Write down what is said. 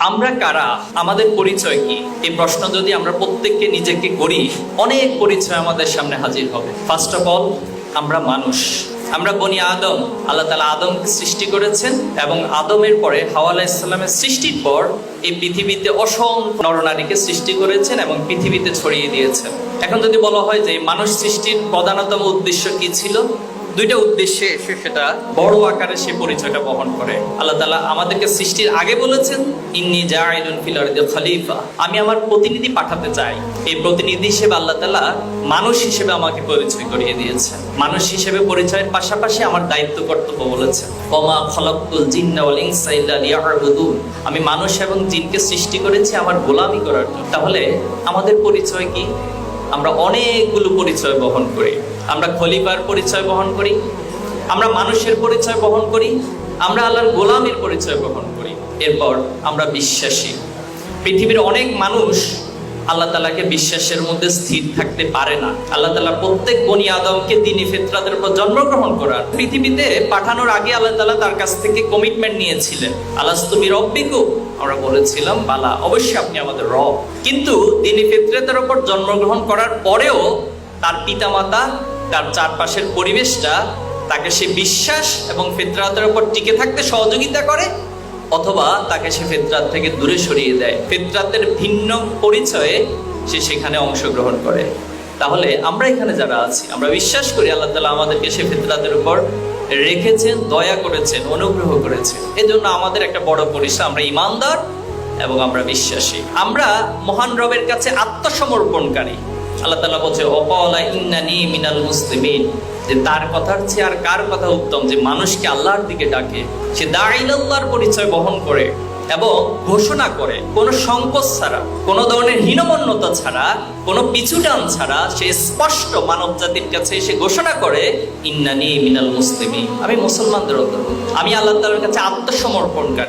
আমরা কারা? আমাদের পরিচয় কি? এই প্রশ্ন যদি আমরা প্রত্যেককে নিজেকে করি, অনেক পরিচয় আমাদের সামনে হাজির হবে। ফার্স্ট অফ অল আমরা মানুষ। আমরা বনি আদম। আল্লাহ তালা আদমকে সৃষ্টি করেছেন এবং আদমের পরে হাওয়া ইসলামের সৃষ্টির পর এই পৃথিবীতে অসংখ্য নরনারীকে সৃষ্টি করেছেন এবং পৃথিবীতে ছড়িয়ে দিয়েছেন। এখন যদি বলা হয় যে মানুষ সৃষ্টির প্রধানতম উদ্দেশ্য কি ছিল? দুইটা উদ্দেশ্যে এসে সেটা বড় আকারে সে পরিচয়টা বহন করে। আল্লাহ তালা আমাদেরকে সৃষ্টির আগে বলেছেন, ইন্নি জাইলুন ফিল আরদি খলিফা। আমি আমার প্রতিনিধি পাঠাতে চাই। এই প্রতিনিধি হিসেবে আল্লাহ তালা মানুষ হিসেবে আমাকে পরিচয় করিয়ে দিয়েছেন। মানুষ হিসেবে পরিচয়ের পাশাপাশি আমার দায়িত্ব কর্তব্য বলেছেন। ওমা খলাকুল জিন্না ওয়াল ইনসা আমি মানুষ এবং জিনকে সৃষ্টি করেছি আমার গোলামি করার জন্য। তাহলে আমাদের পরিচয় কি? আমরা অনেকগুলো পরিচয় বহন করি। আমরা খলিফার পরিচয় বহন করি, আমরা মানুষের পরিচয় বহন করি, আমরা আল্লাহর গোলামের পরিচয় বহন করি। এরপর আমরা বিশ্বাসী। পৃথিবীর অনেক মানুষ আল্লাহ তালাকে বিশ্বাসের মধ্যে স্থির থাকতে পারে না। আল্লাহ তালা প্রত্যেক বনি আদমকে দিনী ফেতরাদের উপর জন্মগ্রহণ করার পৃথিবীতে পাঠানোর আগে আল্লাহ তালা তার কাছ থেকে কমিটমেন্ট নিয়েছিলেন। আল্লাহ তুমি রব্বিকু আমরা বলেছিলাম, বালা, অবশ্যই আপনি আমাদের রব। কিন্তু তিনি ফেতরাতের উপর জন্মগ্রহণ করার পরেও তার পিতামাতা তার চারপাশের পরিবেশটা তাকে সে বিশ্বাস এবং ফেতরাতের উপর টিকে থাকতে সহযোগিতা করে, অথবা তাকে সে ফেতরাত থেকে দূরে সরিয়ে দেয়। ফেতরাতের ভিন্ন পরিচয়ে সে সেখানে অংশগ্রহণ করে। তাহলে আমরা এখানে যারা আছি, আমরা বিশ্বাস করি আল্লাহ তালা আমাদেরকে সে ফেতরাতের উপর রেখেছেন, দয়া করেছেন, অনুগ্রহ করেছেন। এজন্য আমাদের একটা বড় পরিচয় আমরা ইমানদার এবং আমরা বিশ্বাসী। আমরা মহান রবের কাছে আত্মসমর্পণকারী। আল্লাহ তালা বলছে অপলা ইন্নানি মিনাল মুসলিমিন। যে তার কথার চেয়ে আর কার কথা উত্তম? যে মানুষকে আল্লাহর দিকে ডাকে, সে পরিচয় বহন করে এবং ঘোষণা করে। কোনো সংকোচ ছাড়া, কোনো ধরনের হীনমন্যতা ছাড়া, কোনো পিছুটান ছাড়া সে স্পষ্ট মানব জাতির কাছে এসে ঘোষণা করে, ইন্নানি মিনাল মুসলিমি আমি মুসলমানদের অন্তর্ভুক্ত। আমি আল্লাহ কাছে আত্মসমর্পণকারী।